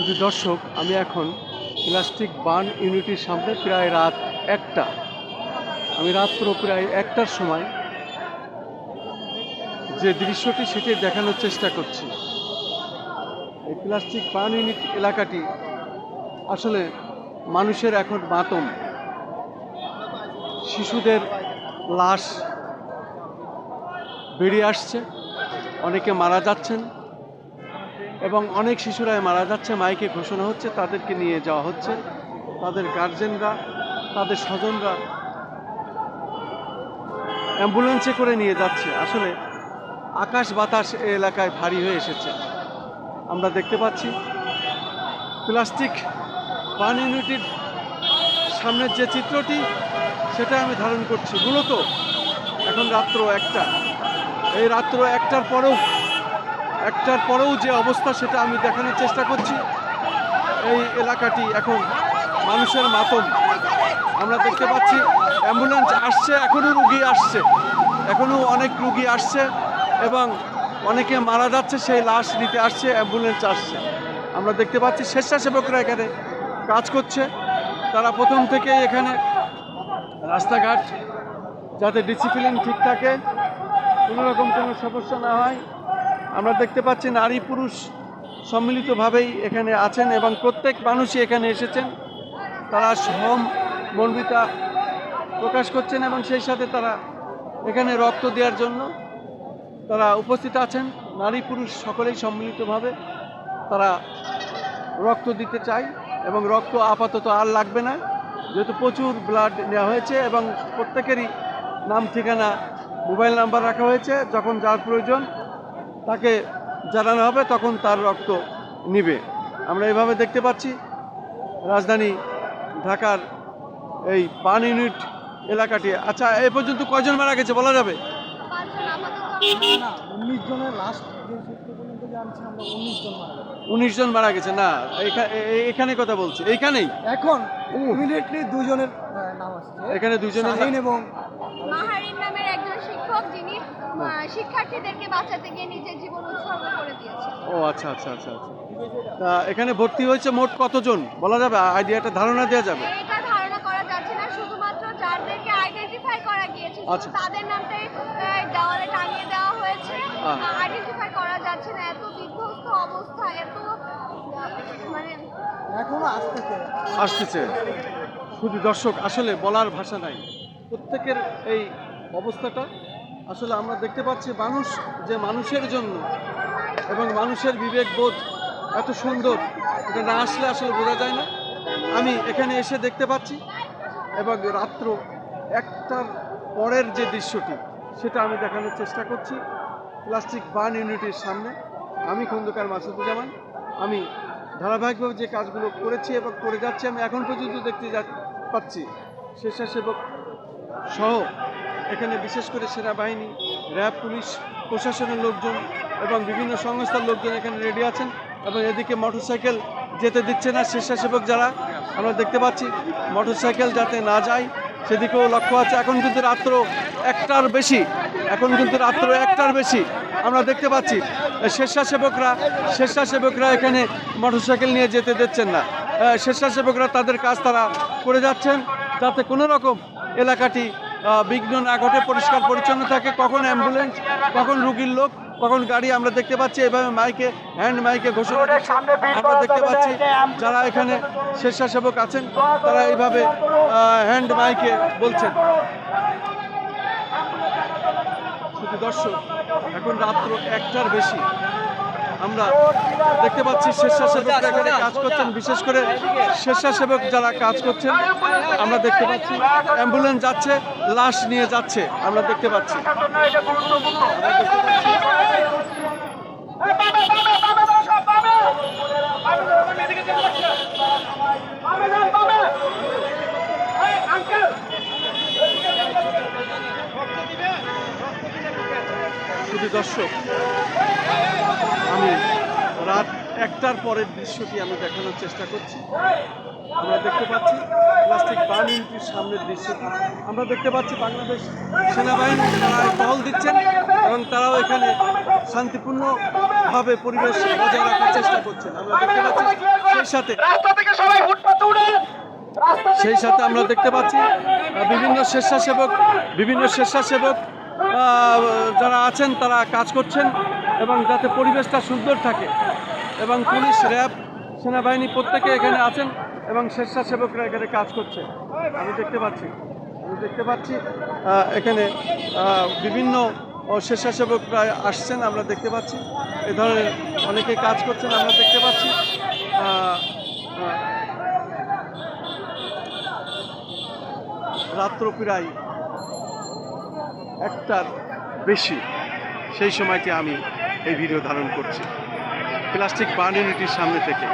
শুধু দর্শক, আমি এখন প্লাস্টিক বার্ন ইউনিটির সামনে প্রায় রাত একটা। আমি রাত্র প্রায় একটার সময় যে দৃশ্যটি সেটি দেখানোর চেষ্টা করছি। এই প্লাস্টিক বার্ন ইউনিট এলাকাটি আসলে মানুষের এখন মাতম। শিশুদের লাশ বেরিয়ে আসছে, অনেকে মারা যাচ্ছেন। এবং অনেক শিশুরাই মারা যাচ্ছে, মাইকে ঘোষণা হচ্ছে, তাদেরকে নিয়ে যাওয়া হচ্ছে। তাদের গার্জেনরা, তাদের স্বজনরা অ্যাম্বুলেন্সে করে নিয়ে যাচ্ছে। আসলে আকাশ বাতাস এ এলাকায় ভারী হয়ে এসেছে। আমরা দেখতে পাচ্ছি, প্লাস্টিক পান ইউনিটির সামনের যে চিত্রটি, সেটা আমি ধারণ করছি। মূলত এখন রাত্র একটা। এই রাত্র একটার পরেও একটার পরেও যে অবস্থা সেটা আমি দেখানোর চেষ্টা করছি। এই এলাকাটি এখন মানুষের মাতম। আমরা দেখতে পাচ্ছি, অ্যাম্বুলেন্স আসছে এখনও রুগী আসছে। এখনও অনেক রুগী আসছে এবং অনেকে মারা যাচ্ছে, সেই লাশ নিতে আসছে, অ্যাম্বুলেন্স আসছে। আমরা দেখতে পাচ্ছি, স্বেচ্ছাসেবকরা এখানে কাজ করছে। তারা প্রথম থেকে এখানে রাস্তাঘাট যাতে ডিসিপ্লিন ঠিক থাকে, কোনো রকম কোনো সমস্যা না হয়। আমরা দেখতে পাচ্ছি নারী পুরুষ সম্মিলিতভাবেই এখানে আছেন এবং প্রত্যেক মানুষই এখানে এসেছেন। তারা সম মনবিতা প্রকাশ করছেন এবং সেই সাথে তারা এখানে রক্ত দেওয়ার জন্য তারা উপস্থিত আছেন। নারী পুরুষ সকলেই সম্মিলিতভাবে তারা রক্ত দিতে চায় এবং রক্ত আপাতত আর লাগবে না। যেহেতু প্রচুর ব্লাড নেওয়া হয়েছে এবং প্রত্যেকেরই নাম ঠিকানা মোবাইল নাম্বার রাখা হয়েছে। যখন যার প্রয়োজন তাকে জানানো হবে তখন তার রক্ত নিবে। আমরা এভাবে দেখতে পাচ্ছি রাজধানী ঢাকার এই পান ইউনিট এলাকাটি। আচ্ছা এ পর্যন্ত কয়জন মারা গেছে বলা যাবে? না উনিশ জনের লাস্ট যে সূত্র পর্যন্ত জানছি আমরা উনিশ জন মারা গেছে। উনিশ জন মারা গেছে না এখানে কথা বলছি এইখানেই এখন ইমিডিয়েটলি দুজনের নাম আসছে। এখানে দুজনের শাহিন এবং মাহারিন নামের একজন শিক্ষক যিনি শিক্ষার্থীদেরকে বাঁচাতে গিয়ে নিজের জীবন উৎসর্গ করে দিয়েছেন। ও আচ্ছা আচ্ছা আচ্ছা আচ্ছা। তা এখানে ভর্তি হয়েছে মোট কতজন? বলা যাবে আইডিয়াটা ধারণা দেওয়া যাবে? এটা ধারণা করা যাচ্ছে না শুধুমাত্র যাদেরকে আইডেন্টিফাই করা গিয়েছে আচ্ছা। তাদের নামটাই দেওয়ালে টাঙিয়ে দেওয়া হয়েছে। আইডেন্টিফাই করা যাচ্ছে না অবস্থা এত মানে এখনও আসতেছে। আসতেছে। শুধু দর্শক আসলে বলার ভাষা নাই। প্রত্যেকের এই অবস্থাটা আসলে আমরা দেখতে পাচ্ছি মানুষ যে মানুষের জন্য এবং মানুষের বিবেকবোধ এত সুন্দর এটা না আসলে আসলে বোঝা যায় না। আমি এখানে এসে দেখতে পাচ্ছি এবং রাত্র একটার পরের যে দৃশ্যটি সেটা আমি দেখানোর চেষ্টা করছি। প্লাস্টিক বার্ন ইউনিটির সামনে। আমি খন্দকার মাসুদুজ্জামান। আমি ধারাবাহিকভাবে যে কাজগুলো করেছি এবং করে যাচ্ছি, আমি এখন পর্যন্ত দেখতে যা পাচ্ছি, স্বেচ্ছাসেবক সহ এখানে বিশেষ করে সেনাবাহিনী, র্যাব, পুলিশ, প্রশাসনের লোকজন এবং বিভিন্ন সংস্থার লোকজন এখানে রেডি আছেন এবং এদিকে মোটরসাইকেল যেতে দিচ্ছে না স্বেচ্ছাসেবক যারা। আমরা দেখতে পাচ্ছি মোটরসাইকেল যাতে না যায়, সেদিকেও লক্ষ্য আছে। এখন কিন্তু রাত্র একটার বেশি। এখন কিন্তু রাত্র একটার বেশি। আমরা দেখতে পাচ্ছি স্বেচ্ছাসেবকরা স্বেচ্ছাসেবকরা এখানে মোটরসাইকেল নিয়ে যেতে দিচ্ছেন না। স্বেচ্ছাসেবকরা তাদের কাজ তারা করে যাচ্ছেন যাতে কোনো রকম এলাকাটি বিঘ্ন না ঘটে পরিষ্কার পরিচ্ছন্ন থাকে। কখন অ্যাম্বুলেন্স কখন রুগীর লোক কখন গাড়ি আমরা দেখতে পাচ্ছি এভাবে মাইকে হ্যান্ড মাইকে ঘোষণা। আমরা দেখতে পাচ্ছি যারা এখানে স্বেচ্ছাসেবক আছেন তারা এইভাবে হ্যান্ড মাইকে বলছেন। শুধু দর্শক, এখন রাত্র একটার বেশি। আমরা দেখতে পাচ্ছি স্বেচ্ছাসেবক এখানে কাজ করছেন, বিশেষ করে স্বেচ্ছাসেবক যারা কাজ করছেন, আমরা দেখতে পাচ্ছি অ্যাম্বুলেন্স যাচ্ছে, লাশ নিয়ে যাচ্ছে, আমরা দেখতে পাচ্ছি। আমরা দেখতে দর্শক আমি রাত একটার পরের দৃশ্যটি আমি দেখানোর চেষ্টা করছি আমরা দেখতে পাচ্ছি প্লাস্টিক ইউনিটির সামনের দৃশ্য আমরা দেখতে পাচ্ছি বাংলাদেশ সেনাবাহিনী তারা টহল দিচ্ছেন এবং তারাও এখানে শান্তিপূর্ণভাবে পরিবেশ বজায় রাখার চেষ্টা করছেন আমরা দেখতে পাচ্ছি সেই সাথে সেই সাথে আমরা দেখতে পাচ্ছি বিভিন্ন স্বেচ্ছাসেবক বিভিন্ন স্বেচ্ছাসেবক যারা আছেন তারা কাজ করছেন এবং যাতে পরিবেশটা সুন্দর থাকে। এবং পুলিশ, র্যাব, সেনাবাহিনী প্রত্যেকে এখানে আছেন এবং স্বেচ্ছাসেবকরা এখানে কাজ করছে। আমি দেখতে পাচ্ছি, আমি দেখতে পাচ্ছি এখানে বিভিন্ন স্বেচ্ছাসেবকরা আসছেন, আমরা দেখতে পাচ্ছি। এ ধরনের অনেকে কাজ করছেন, আমরা দেখতে পাচ্ছি। রাত্র প্রায় একটার বেশি সেই সময়টি আমি এই ভিডিও ধারণ করছি। প্লাস্টিক বার্ন সামনে থেকে।